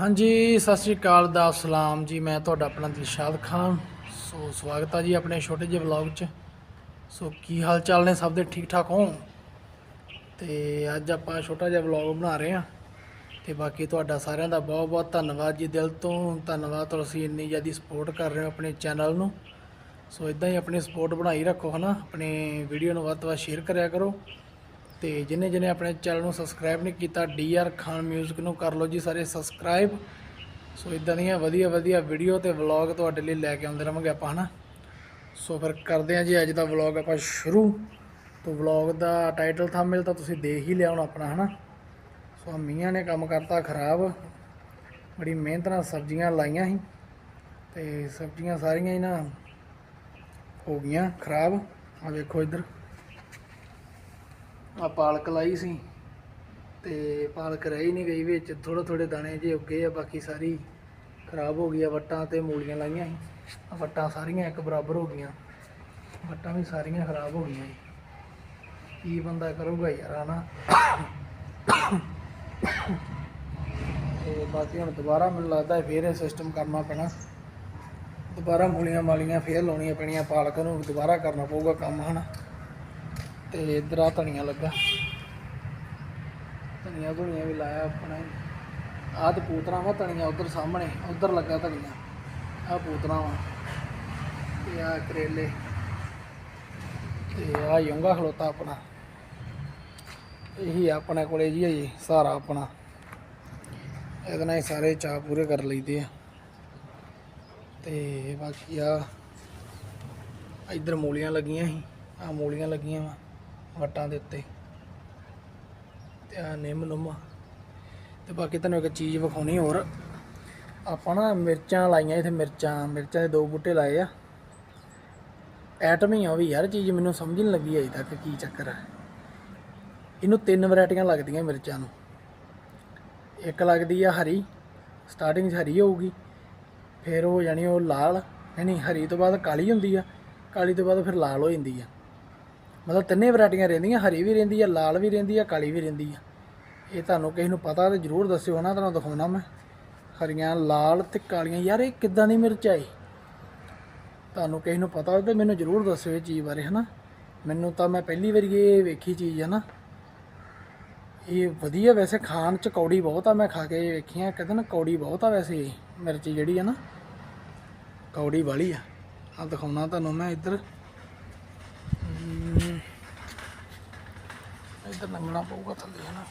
ਹਾਂਜੀ, ਸਤਿ ਸ਼੍ਰੀ ਅਕਾਲ, ਦਾ ਸਲਾਮ ਜੀ। ਮੈਂ ਤੁਹਾਡਾ ਆਪਣਾ ਦਿਲਸ਼ਾਦ ਖਾਨ। ਸੋ, ਸਵਾਗਤ ਆ ਜੀ ਆਪਣੇ ਛੋਟੇ ਜਿਹੇ ਵਲੌਗ 'ਚ। ਸੋ, ਕੀ ਹਾਲ ਚਾਲ ਨੇ? ਸਭ ਦੇ ਠੀਕ ਠਾਕ ਹੋ ਤੇ ਅੱਜ ਆਪਾਂ ਛੋਟਾ ਜਿਹਾ ਵਲੌਗ ਬਣਾ ਰਹੇ ਹਾਂ। ਤੇ ਬਾਕੀ ਤੁਹਾਡਾ ਸਾਰਿਆਂ ਦਾ ਬਹੁਤ ਬਹੁਤ ਧੰਨਵਾਦ ਜੀ ਦਿਲ ਤੋਂ। ਧੰਨਵਾਦ ਤੁਸੀਂ ਇੰਨੀ ਜ਼ਿਆਦਾ ਸਪੋਰਟ ਕਰ ਰਹੇ ਹੋ ਆਪਣੇ ਚੈਨਲ ਨੂੰ। ਸੋ ਇਦਾਂ ਹੀ ਆਪਣੀ ਸਪੋਰਟ ਬਣਾਈ ਰੱਖੋ, ਹਨਾ? ਆਪਣੇ ਵੀਡੀਓ ਨੂੰ ਵੱਧ ਤੋਂ ਵੱਧ ਸ਼ੇਅਰ ਕਰਿਆ ਕਰੋ। ਤੇ ਜਿਨੇ ਜਿਨੇ ਆਪਣੇ ਚੈਨਲ ਨੂੰ ਸਬਸਕ੍ਰਾਈਬ ਨਹੀਂ ਕੀਤਾ ਡੀਆਰ ਖਾਨ ਮਿਊਜ਼ਿਕ ਨੂੰ ਕਰ ਲਓ ਜੀ ਸਾਰੇ ਸਬਸਕ੍ਰਾਈਬ ਸੋ ਇਦਾਂ ਦੀਆਂ ਵਧੀਆ ਵਧੀਆ ਵੀਡੀਓ ਤੇ ਵਲੌਗ ਤੁਹਾਡੇ ਲਈ ਲੈ ਕੇ ਆਉਂਦੇ ਰਹਾਂਗੇ ਆਪਾਂ, ਹਨਾ? ਸੋ ਫਿਰ ਕਰਦੇ ਹਾਂ ਜੀ ਅੱਜ ਦਾ ਵਲੌਗ ਆਪਾਂ ਸ਼ੁਰੂ। ਤੋਂ ਵਲੌਗ ਦਾ ਟਾਈਟਲ ਥੰਬਨੇਲ ਤਾਂ ਤੁਸੀਂ ਦੇਖ ਹੀ ਲਿਆ ਹੁਣ ਆਪਣਾ, ਹਨਾ? ਸੋ ਮੀਆਂ ਨੇ ਕੰਮ ਕਰਤਾ ਖਰਾਬ। ਬੜੀ ਮਿਹਨਤ ਨਾਲ ਸਬਜ਼ੀਆਂ ਲਾਈਆਂ ਸੀ ਤੇ ਸਬਜ਼ੀਆਂ ਸਾਰੀਆਂ ਹੀ ਨਾ ਹੋ ਗਈਆਂ ਖਰਾਬ। ਆ ਵੇਖੋ ਇੱਧਰ। ਆ ਪਾਲਕ ਲਾਈ ਸੀ ਤੇ ਪਾਲਕ ਰਹੀ ਨਹੀਂ ਗਈ ਵਿੱਚ ਥੋੜੇ ਥੋੜੇ ਦਾਣੇ ਜੇ ਉੱਗੇ ਆ, ਬਾਕੀ ਸਾਰੀ ਖਰਾਬ ਹੋ ਗਈ ਆ, ਵੱਟਾਂ ਤੇ ਮੂਲੀਆਂ ਲਾਈਆਂ ਸੀ। ਆ ਵੱਟਾਂ ਸਾਰੀਆਂ ਇੱਕ ਬਰਾਬਰ ਹੋ ਗਈਆਂ, ਵੱਟਾਂ ਵੀ ਸਾਰੀਆਂ ਖਰਾਬ ਹੋ ਗਈਆਂ ਕੀ ਬੰਦਾ ਕਰੂਗਾ ਯਾਰ ਹਨਾ ਤੇ ਬਾਕੀ ਹੁਣ ਦੁਬਾਰਾ ਮੈਨੂੰ ਲੱਗਦਾ ਫੇਰ ਇਹ ਸਿਸਟਮ ਕਰਨਾ ਪੈਣਾ। ਦੁਬਾਰਾ ਮੂਲੀਆਂ ਮਾਲੀਆਂ ਫੇਰ ਲਾਉਣੀਆਂ ਪੈਣੀਆਂ, ਪਾਲਕ ਨੂੰ ਦੁਬਾਰਾ ਕਰਨਾ ਪਊਗਾ ਕੰਮ, ਹਨਾ। ਤੇ ਇਧਰ ਆ ਧਨੀਆ ਲੱਗਾ। ਧਨੀਆ ਧੁਨੀਆ ਵੀ ਲਾਇਆ ਆਪਣਾ ਆਹ ਤੇ ਪੂਤਰਾ ਵਾ, ਧਨੀਆ ਉਧਰ ਸਾਹਮਣੇ, ਉਧਰ ਲੱਗਾ ਧਨੀਆ। ਆਹ ਪੂਤਰਾ ਵਾ। ਤੇ ਆ ਕਰੇਲੇ। ਤੇ ਆ ਯੋਂਗਾ ਖਲੋਤਾ ਆਪਣਾ। ਇਹੀ ਆ ਆਪਣੇ ਕੋਲੇ ਜੀ ਹੈ ਜੀ ਸਾਰਾ ਆਪਣਾ। ਇਹਦੇ ਨਾਲ ਹੀ ਸਾਰੇ ਚਾਹ ਪੂਰੇ ਕਰ ਲਈਦੇ ਆ। ਤੇ ਬਾਕੀ ਆ ਇੱਧਰ ਮੂਲੀਆਂ ਲੱਗੀਆਂ ਸੀ। ਆ ਮੂਲੀਆਂ ਲੱਗੀਆਂ ਵਾ। ਵਟਾਂ ਦੇ ਉੱਤੇ। ਤੇ ਆ ਨਿੰਮ ਨੁੰਮ ਤੇ ਬਾਕੀ ਤੁਹਾਨੂੰ ਇੱਕ ਚੀਜ਼ ਵਿਖਾਉਣੀ ਹੋਰ। ਆਪਾਂ ਨਾ ਮਿਰਚਾਂ ਲਾਈਆਂ ਇੱਥੇ, ਮਿਰਚਾਂ। ਮਿਰਚਾਂ ਦੇ ਦੋ ਬੂਟੇ ਲਾਏ ਆ। ਐਟਮ ਹੀ ਆ ਉਹ ਵੀ ਯਾਰ, ਚੀਜ਼ ਮੈਨੂੰ ਸਮਝ ਨਹੀਂ ਲੱਗੀ ਅਜੇ ਤੱਕ ਕੀ ਚੱਕਰ ਹੈ ਇਹਨੂੰ ਤਿੰਨ ਵੈਰਾਈਟੀਆਂ ਲੱਗਦੀਆਂ ਮਿਰਚਾਂ ਨੂੰ। ਇੱਕ ਲੱਗਦੀ ਆ ਹਰੀ ਸਟਾਰਟਿੰਗ 'ਚ ਹਰੀ ਹੋਊਗੀ। ਫਿਰ ਉਹ ਜਾਣੀ ਉਹ ਲਾਲ, ਨਹੀਂ ਨਹੀਂ, ਹਰੀ ਤੋਂ ਬਾਅਦ ਕਾਲੀ ਹੁੰਦੀ ਆ। ਕਾਲੀ ਤੋਂ ਬਾਅਦ ਫਿਰ ਲਾਲ ਹੋ ਜਾਂਦੀ ਆ। ਮਤਲਬ ਤਿੰਨੇ ਵੈਰਾਈਟੀਆਂ ਰਹਿੰਦੀਆਂ, ਹਰੀ ਵੀ ਰਹਿੰਦੀ ਆ, ਲਾਲ ਵੀ ਰਹਿੰਦੀ ਆ, ਕਾਲੀ ਵੀ ਰਹਿੰਦੀ ਆ। ਇਹ ਤੁਹਾਨੂੰ ਕਿਸੇ ਨੂੰ ਪਤਾ ਤਾਂ ਜ਼ਰੂਰ ਦੱਸਿਓ ਨਾ, ਤੁਹਾਨੂੰ ਦਿਖਾਉਣਾ ਮੈਂ। ਹਰੀਆਂ, ਲਾਲ ਤੇ ਕਾਲੀਆਂ, ਯਾਰ ਇਹ ਕਿੱਦਾਂ ਦੀ ਮਿਰਚ ਆਈ ਤੁਹਾਨੂੰ ਕਿਸੇ ਨੂੰ ਪਤਾ ਹੋਵੇ ਤਾਂ ਮੈਨੂੰ ਜ਼ਰੂਰ ਦੱਸਿਓ ਇਹ ਚੀਜ਼ ਬਾਰੇ, ਹਨਾ? ਮੈਨੂੰ ਤਾਂ ਮੈਂ ਪਹਿਲੀ ਵਾਰੀ ਇਹ ਵੇਖੀ ਚੀਜ਼ ਹੈ ਨਾ। ਇਹ ਵਧੀਆ ਵੈਸੇ ਖਾਣ ਚ ਕੌੜੀ ਬਹੁਤ ਆ, ਮੈਂ ਖਾ ਕੇ ਵੇਖੀਆਂ ਕਹਿੰਦੇ ਨਾ ਕੌੜੀ ਬਹੁਤ ਆ ਵੈਸੇ ਮਿਰਚ ਜਿਹੜੀ ਆ ਨਾ। ਕੌੜੀ ਵਾਲੀ ਆ। ਆ ਦਿਖਾਉਣਾ ਤੁਹਾਨੂੰ ਮੈਂ ਇੱਧਰ। ਇੱਧਰ ਲੰਘਣਾ ਪਊਗਾ ਥੱਲੇ, ਹਨਾ।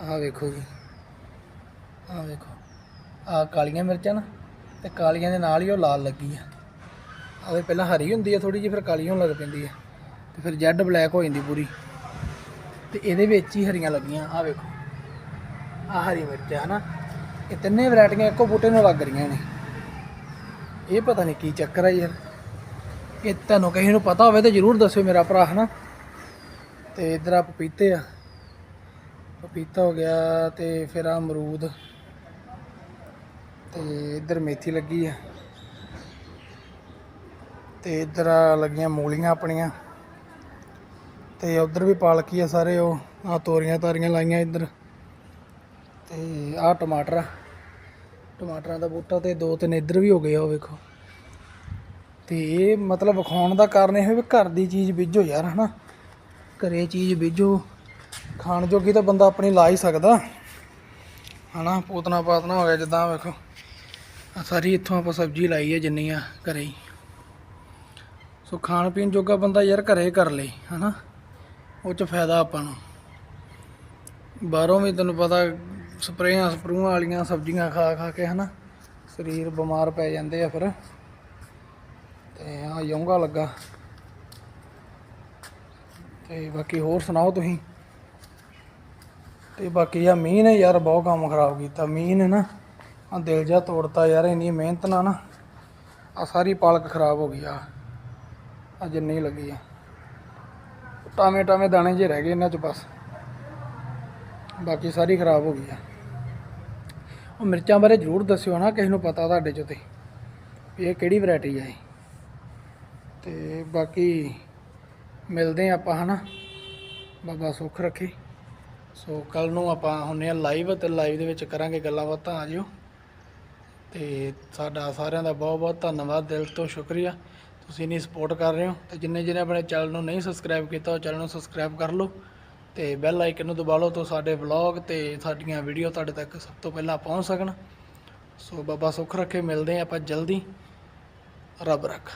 ਆਹ ਵੇਖੋ ਜੀ। ਆਹ ਵੇਖੋ। ਆਹ ਕਾਲੀਆਂ ਮਿਰਚਾਂ ਨਾ, ਤੇ ਕਾਲੀਆਂ ਦੇ ਨਾਲ ਹੀ ਉਹ ਲਾਲ ਲੱਗੀ ਆ। ਆਵੇ ਪਹਿਲਾਂ ਹਰੀ ਹੁੰਦੀ ਆ ਥੋੜੀ ਜਿਹੀ, ਫਿਰ ਕਾਲੀ ਹੋਣ ਲੱਗ ਪੈਂਦੀ ਆ। ਤੇ ਫਿਰ ਜੈਡ ਬਲੈਕ ਹੋ ਜਾਂਦੀ ਪੂਰੀ। ਤੇ ਇਹਦੇ ਵਿੱਚ ਹੀ ਹਰੀਆਂ ਲੱਗੀਆਂ, ਆਹ ਵੇਖੋ। ਆਹ ਹਰੀ ਮਿਰਚ ਹੈ ਨਾ ਇਹ ਤਿੰਨੇ ਵੈਰਾਈਟੀਆਂ ਇੱਕੋ ਬੂਟੇ ਨੂੰ ਲੱਗ ਰਹੀਆਂ ਨੇ। ਇਹ ਪਤਾ ਨਹੀਂ ਕੀ ਚੱਕਰ ਹੈ ਯਾਰ ਇਹ ਤੁਹਾਨੂੰ ਕਿਸੇ ਨੂੰ ਪਤਾ ਹੋਵੇ ਤਾਂ ਜਰੂਰ ਦੱਸਿਓ ਮੇਰਾ ਭਰਾ, ਹਨਾ? ਤੇ ਇਧਰ ਆ ਪਪੀਤੇ ਆ। ਪਪੀਤਾ ਹੋ ਗਿਆ ਤੇ ਫਿਰ ਆ ਅਮਰੂਦ ਤੇ ਇਧਰ ਮੇਥੀ ਲੱਗੀ ਆ। ਤੇ ਇਧਰ ਆ ਲੱਗੀਆਂ ਮੂਲੀਆਂ ਆਪਣੀਆਂ। ਤੇ ਉਧਰ ਵੀ ਪਾਲਕੀ ਆ ਸਾਰੇ ਉਹ ਆ ਤੋਰੀਆਂ ਤਾਰੀਆਂ ਲਾਈਆਂ ਇਧਰ। ਤੇ ਆ ਟਮਾਟਰ ਆ। ਟਮਾਟਰਾਂ ਦਾ ਬੂਟਾ ਤੇ ਦੋ ਤਿੰਨ ਇਧਰ ਵੀ ਹੋ ਗਏ ਆ, ਉਹ ਵੇਖੋ। ਤੇ ਇਹ ਮਤਲਬ ਵਿਖਾਉਣ ਦਾ ਕਾਰਨ ਇਹ ਹੈ ਵੀ ਘਰ ਦੀ ਚੀਜ਼ ਬੀਜੋ ਯਾਰ, ਹਨਾ? ਘਰੇ ਚੀਜ਼ ਬੀਜੋ। ਖਾਣ ਜੋਗੀ ਤਾਂ ਬੰਦਾ ਆਪਣੀ ਲਾ ਹੀ ਸਕਦਾ। ਹਨਾ? ਪੋਤਨਾ ਪਾਤਨਾ ਹੋ ਗਿਆ, ਜਿੱਦਾਂ ਵੇਖੋ। ਆਹ ਸਾਰੀ ਇੱਥੋਂ ਆਪਾਂ ਸਬਜ਼ੀ ਲਾਈ ਹੈ ਜਿੰਨੀ ਆ ਘਰੇ ਹੀ। ਸੋ ਖਾਣ ਪੀਣ ਜੋਗਾ ਬੰਦਾ ਯਾਰ ਘਰੇ ਕਰ ਲੇ, ਹਨਾ? ਉਹ ਚ ਫਾਇਦਾ ਆਪਾਂ ਨੂੰ। ਬਾਹਰੋਂ ਵੀ ਤੈਨੂੰ ਪਤਾ ਸਪਰੇਆਂ ਸਪਰੂਆਂ ਵਾਲੀਆਂ ਸਬਜ਼ੀਆਂ ਖਾ ਖਾ ਕੇ, ਹਨਾ? ਸਰੀਰ ਬਿਮਾਰ ਪੈ ਜਾਂਦੇ ਆ ਫਿਰ। ਤੇ ਆ ਯੋਂਗਾ ਲੱਗਾ। ਤੇ ਬਾਕੀ ਹੋਰ ਸੁਣਾਓ ਤੁਸੀਂ? ਤੇ ਬਾਕੀ ਆ ਮੀਂਹ ਨੇ ਯਾਰ ਬਹੁਤ ਕੰਮ ਖਰਾਬ ਕੀਤਾ। ਮੀਂਹ ਨੇ ਨਾ, ਆ ਦਿਲ ਜਾ ਤੋੜਤਾ ਯਾਰ, ਇੰਨੀ ਮਿਹਨਤ ਨਾਲ ਨਾ, ਆ ਸਾਰੀ ਪਾਲਕ ਖਰਾਬ ਹੋ ਗਈ ਆ। ਆ ਜਿੰਨੀ ਲੱਗੀ ਆ। ਟਾਵੇਂ ਟਾਵੇਂ ਦਾਣੇ ਜੇ ਰਹਿ ਗਏ ਇਹਨਾਂ ਚ ਬਸ। ਬਾਕੀ ਸਾਰੀ ਖਰਾਬ ਹੋ ਗਈ ਆ। ਉਹ ਮਿਰਚਾਂ ਬਾਰੇ ਜ਼ਰੂਰ ਦੱਸਿਓ ਨਾ, ਕਿਸੇ ਨੂੰ ਪਤਾ ਤੁਹਾਡੇ ਚੋਂ ਤੇ, ਵੀ ਇਹ ਕਿਹੜੀ ਵੈਰਾਈਟੀ ਆ ਇਹ। ਤੇ ਬਾਕੀ ਮਿਲਦੇ ਹਾਂ ਆਪਾਂ, ਹਨਾ? ਬਾਬਾ ਸੁੱਖ ਰੱਖੇ। ਸੋ ਕੱਲ ਨੂੰ ਆਪਾਂ ਹੁੰਨੇ ਆ ਲਾਈਵ ਤੇ ਲਾਈਵ ਦੇ ਵਿੱਚ ਕਰਾਂਗੇ ਗੱਲਾਂ ਬਾਤਾਂ, ਆ ਜਿਓ। ਤੇ ਸਾਡਾ ਸਾਰਿਆਂ ਦਾ ਬਹੁਤ ਬਹੁਤ ਧੰਨਵਾਦ, ਦਿਲ ਤੋਂ ਸ਼ੁਕਰੀਆ। ਤੁਸੀਂ ਨਹੀਂ ਸਪੋਰਟ ਕਰ ਰਹੇ ਹੋ ਤੇ ਜਿੰਨੇ ਜਿਹਨੇ ਆਪਣੇ ਚੈਨਲ ਨੂੰ ਨਹੀਂ ਸਬਸਕ੍ਰਾਈਬ ਕੀਤਾ, ਉਹ ਚੈਨਲ ਨੂੰ ਸਬਸਕ੍ਰਾਈਬ ਕਰ ਲਓ ਤੇ ਬੈਲ ਆਈਕਨ ਨੂੰ ਦਬਾ ਲਓ ਤਾਂ ਸਾਡੇ ਵਲੌਗ ਤੇ ਸਾਡੀਆਂ ਵੀਡੀਓ ਤੁਹਾਡੇ ਤੱਕ ਸਭ ਤੋਂ ਪਹਿਲਾਂ ਪਹੁੰਚ ਸਕਣ। ਸੋ ਬਾਬਾ ਸੁੱਖ ਰੱਖੇ, ਮਿਲਦੇ ਆਪਾਂ ਜਲਦੀ। ਰੱਬ ਰੱਖ।